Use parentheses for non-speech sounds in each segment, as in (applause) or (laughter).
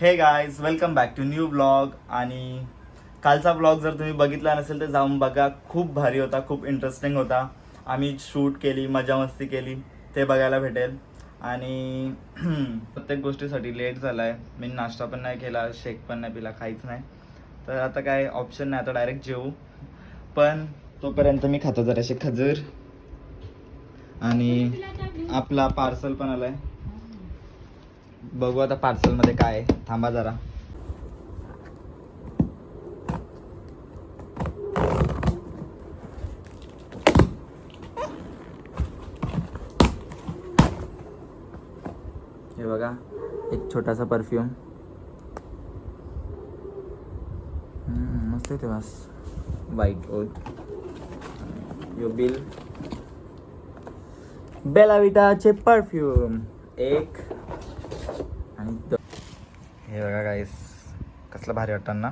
Hey guys welcome back to new blog आणि कालचा blog जर तुम्ही बघितला नसेल तर जाऊन बघा. खूप भारी होता खूप इंटरेस्टिंग होता. आम्ही शूट केली मजा मस्ती केली ते बघायला भेटेल. आणि (clears throat) प्रत्येक गोष्टीसाठी लेट झाला आहे मी नाश्ता पण नाही केला शेक पण नाही पिला काहीच नाही. तर आता काय ऑप्शन नाही आता डायरेक्ट जेऊ पण तोपर्यंत मी खातो जराशे खजूर. आणि आपला पार्सल पण आला आहे बघू आता पार्सलमध्ये काय आहे. थांबा जरा. हे बघा एक छोटासा परफ्यूम मस्त तेव्हा वास. वाईट यो बिल बेलाविटाचे परफ्यूम एक आणि हे बघा गाईस कसलं भारी वाटतं ना.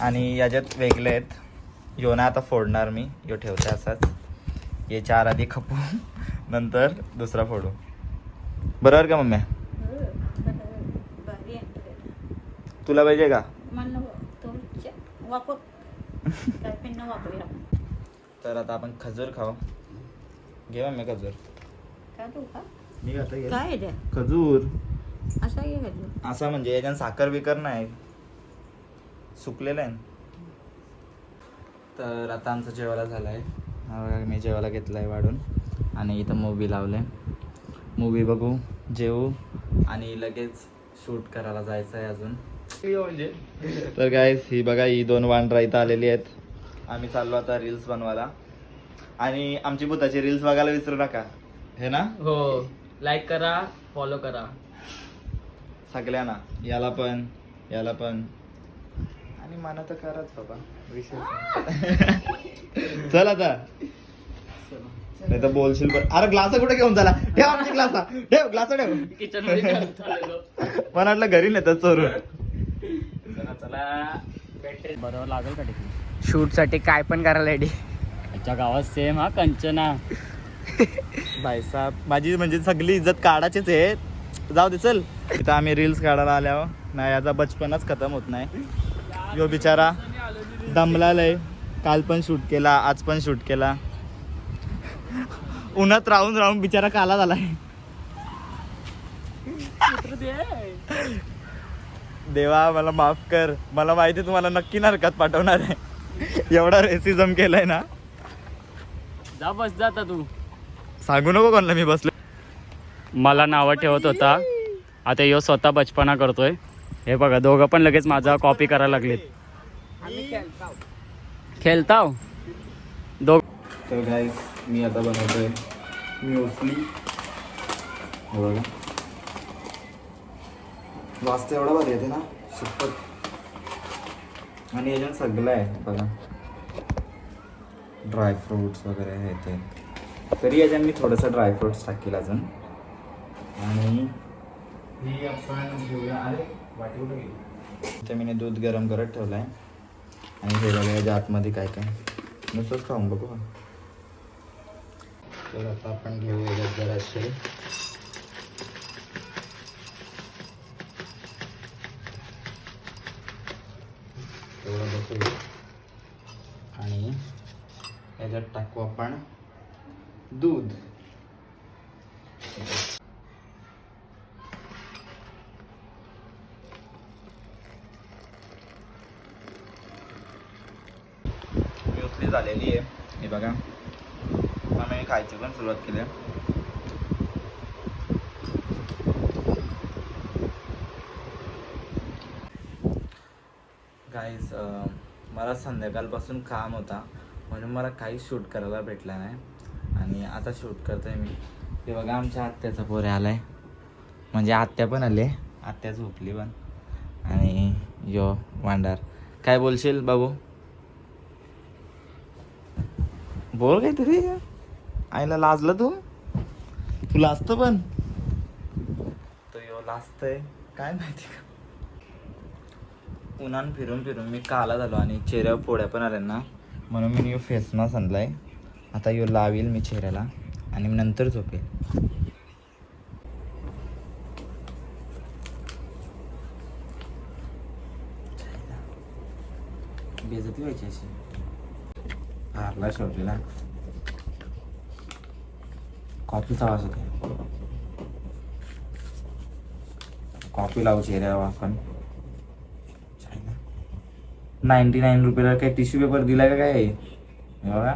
आणि याच्यात वेगळे आहेत यो ना आता फोडणार मी. यो ठेवते असाच. हे चार आधी खपू नंतर दुसरा फोडू. बरोबर का मम्मी? तुला पाहिजे का? तर आता आपण खजूर खाऊ. घे मम्मी खजूर. मी आता खजूर. असा घे असा म्हणजे याच्यात साखर बिकर नाही. सुकलेलं आहे. तर आता आमचं जेवायला झालं आहे हा बघा मी जेवायला घेतलं आहे वाढून. आणि इथं मूवी लावलं आहे मूवी बघू जेवू आणि लगेच शूट करायला जायचं आहे अजून. तर काय ही बघा ही दोन वांढरा इथं आलेली आहेत. आम्ही चाललो आता रील्स बनवायला. आणि आमची भूताची रील्स बघायला विसरू नका. हे ना? हो. लाईक करा फॉलो करा. सगळ्यांना. याला पण याला पण. आणि मला तर कराच बाबा संपला. चल आता. नाही तर बोलशील पण. अरे ग्लास कुठे घेऊन झाला ठेव आमची ग्लास. ठेव ग्लास ठेव. किचन मला वाटलं घरी नेतात चोरून. चला चला. बरोबर लागेल का तिकडे शूटसाठी काय पण करायला रेडी आमच्या गावात सेम हा कंचना. (laughs) भाईसाहेब माझी म्हणजे सगळी इज्जत काढाचीच आहे. जाऊ दे चल. इथं आम्ही रील्स काढायला आल्यावर नाही याचा बचपनच खतम होत नाही. यो बिचारा दमलालय. काल पण शूट केला आज पण शूट केला. उन्हात राहून राहून बिचारा काला झालाय. देवा मला माफ कर. मला माहिती आहे तुम्हाला नक्की नरकात पाठवणार आहे. एवढा रेसिझम केलाय ना. जा बस जाता तू. सांगू नको कोणाला मी बसलो मला नावं ठेवत होता. आता यो स्वतः बचपना करतोय. हे बघा दोघं पण लगेच माझा कॉपी करायला लागलेत. खेळताव? दोघ तर गाईस मी आता बनवतोय म्युसली हे बघा. वाजता एवढा भारी येते ना शपथ आणि याच्यात सगळं आहे बघा. ड्रायफ्रुट्स वगैरे हे ते. तरी याच्यात मी थोडंसं ड्रायफ्रुट्स टाकेल अजून. आणि ही आपण घेऊया अरे वाटी गेली. इथे मी दूध गरम करत ठेवलं आहे आणि हे बघा याच्या आतमध्ये काय काय. नुसतंच खाऊन बघू. तर आता आपण घेऊया याच्यात जराशे तेवढं बसू आणि याच्यात टाकू आपण दूध. झालेली आहे. हे बघा. आम्ही खायची पण सुरुवात केली आहे. गाईज मला संध्याकाळपासून काम होता म्हणून मला काही शूट करायला भेटला नाही. आणि आता शूट करतोय मी. हे बघा आमच्या आत्याचा पोरे आलाय. म्हणजे आत्या पण आले आत्या झोपली पण. आणि यो वांडार. काय बोलशील बाबू? बोल काय तरी आईला लाजलं तू? तू लाजत पण? तो यो लाजतय. काय माहिती? का उन्हान फिरून फिरून मी काला झालो आणि चेहऱ्यावर पोळ्या पण आल्या ना. म्हणून मी यो फेस मास्क आणलाय. आता यो लावेल मी चेहऱ्याला आणि मी नंतर झोपेल. बेजती व्हायची अशी. हारला शेवटी ना कॉफीचा आवाज होता कॉफी लावू चेहऱ्यावर आपण नाईन्टी नाईन रुपयाला काही टिश्यू पेपर दिलाय का काय बघा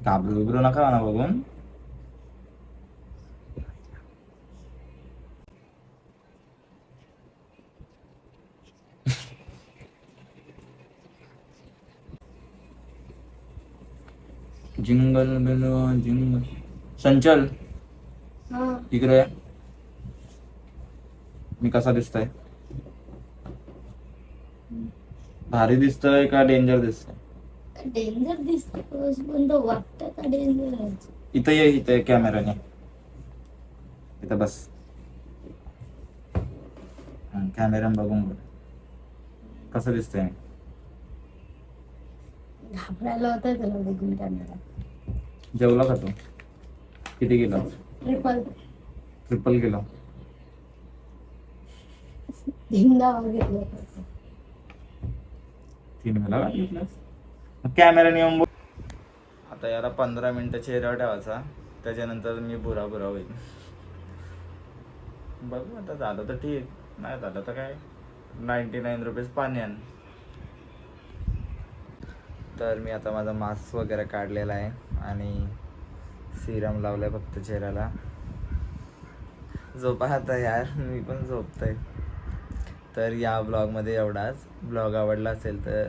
घाबरू बिबरू नका म्हणा बघून जिंगल बेल जिंगल. संचल. इकडे. मी कसा दिसतोय? भारी दिसतोय का डेंजर दिसतोय? डेंजर दिसतोस पण तो वाटतं का डेंजर इथं ये इथं कॅमेराने इथं बस. कॅमेऱ्याने बघून बघ. कसं दिसतंय? मी घाबरायला होतं तुला बघून कॅमेरा जेवला का तू? किती किलो ट्रिपल ट्रिपल किलो धिंगा वगैरे होता. तीन वेळा घेतलास? कॅमेराने येऊन बघ आता याला पंधरा मिनिटं चेहऱ्यावर ठेवायचा. त्याच्यानंतर मी बुरा बुरा होईल. बघू आता झालं तर ठीक. नाही झालं तर काय? नाईन्टी नाईन रुपीज पाणी आण तर मी आता माझा मास्क वगैरे काढलेला आहे आणि सिरम लावलाय फक्त चेहऱ्याला. झोपा आता यार मी पण झोपतोय. तर या ब्लॉगमध्ये एवढाच. ब्लॉग आवडला असेल तर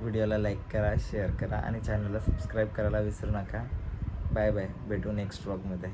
व्हिडिओला लाईक करा शेअर करा आणि चॅनलला सबस्क्राईब करायला विसरू नका. बाय बाय भेटू नेक्स्ट ब्लॉगमध्ये